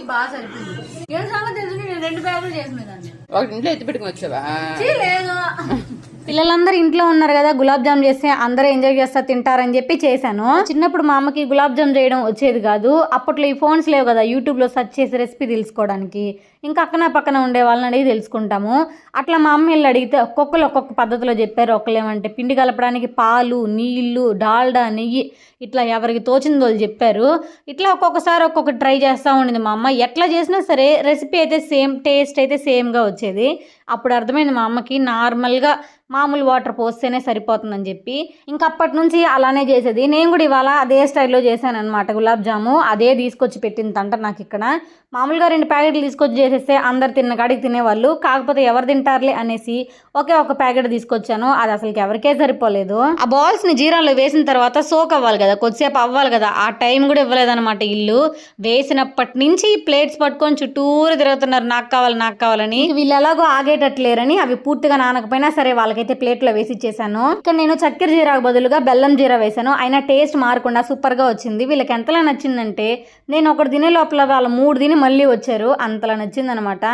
బాగా సరిపోయింది. ఏం సంగతి తెలుసు నేను రెండు బ్యాగులు చేసిన ఒకటి ఇంట్లో ఎత్తి పెట్టుకుని వచ్చావా? లేదు. పిల్లలందరూ ఇంట్లో ఉన్నారు కదా గులాబ్ జామ్ చేస్తే అందరూ ఎంజాయ్ చేస్తా తింటారని చెప్పి చేశాను. చిన్నప్పుడు మా అమ్మకి గులాబ్ జామ్ చేయడం వచ్చేది కాదు. అప్పట్లో ఈ ఫోన్స్ లేవు కదా యూట్యూబ్లో సెర్చ్ చేసి రెసిపీ తెలుసుకోవడానికి. ఇంకా అక్కన పక్కన ఉండే వాళ్ళని అడిగి తెలుసుకుంటాము. అట్లా మా అమ్మ వెళ్ళి అడిగితే ఒక్కొక్కరు ఒక్కొక్క పద్ధతిలో చెప్పారు. ఒకళ్ళేమంటే పిండి కలపడానికి పాలు నీళ్ళు డాల్డా నెయ్యి ఇట్లా ఎవరికి తోచిందో వాళ్ళు చెప్పారు. ఇట్లా ఒక్కొక్కసారి ఒక్కొక్క ట్రై చేస్తూ ఉండింది మా అమ్మ. ఎట్లా చేసినా సరే రెసిపీ అయితే సేమ్ టేస్ట్ అయితే సేమ్గా వచ్చేది. అప్పుడు అర్థమైంది మా అమ్మకి నార్మల్గా మా మామూలు వాటర్ పోస్తేనే సరిపోతుందని చెప్పి ఇంకప్పటి నుంచి అలానే చేసేది. నేను కూడా ఇవాళ అదే స్టైల్లో చేశాను అనమాట గులాబ్ జాము. అదే తీసుకొచ్చి పెట్టిందంట నాకు ఇక్కడ. మామూలుగా రెండు ప్యాకెట్లు తీసుకొచ్చి చేసేస్తే అందరు తిన్న కాడికి తినేవాళ్ళు. కాకపోతే ఎవరు తింటారులే అనేసి ఒకే ఒక ప్యాకెట్ తీసుకొచ్చాను. అది అసలుకి ఎవరికే సరిపోలేదు. ఆ బాల్స్ని జీరాలో వేసిన తర్వాత సోక్ అవ్వాలి కదా కొద్దిసేపు అవ్వాలి కదా ఆ టైం కూడా ఇవ్వలేదన్నమాట ఇల్లు. వేసినప్పటి నుంచి ప్లేట్స్ పట్టుకొని చుట్టూరు తిరుగుతున్నారు. నాకు కావాలి నాకు కావాలని. వీళ్ళు ఎలాగో ఆగేటట్లేరని అవి పూర్తిగా నానకపోయినా సరే వాళ్ళకైతే ప్లేట్లో వేసి ఇచ్చేసాను ఇక్కడ నేను చక్కెర జీరాకు బదులుగా బెల్లం జీరా వేసాను. అయినా టేస్ట్ మారకుండా సూపర్గా వచ్చింది. వీళ్ళకి ఎంతలా నచ్చిందంటే నేను ఒకటి తినే లోపల వాళ్ళు మూడు తిని మళ్ళీ వచ్చారు. అంతలా నచ్చిందనమాట.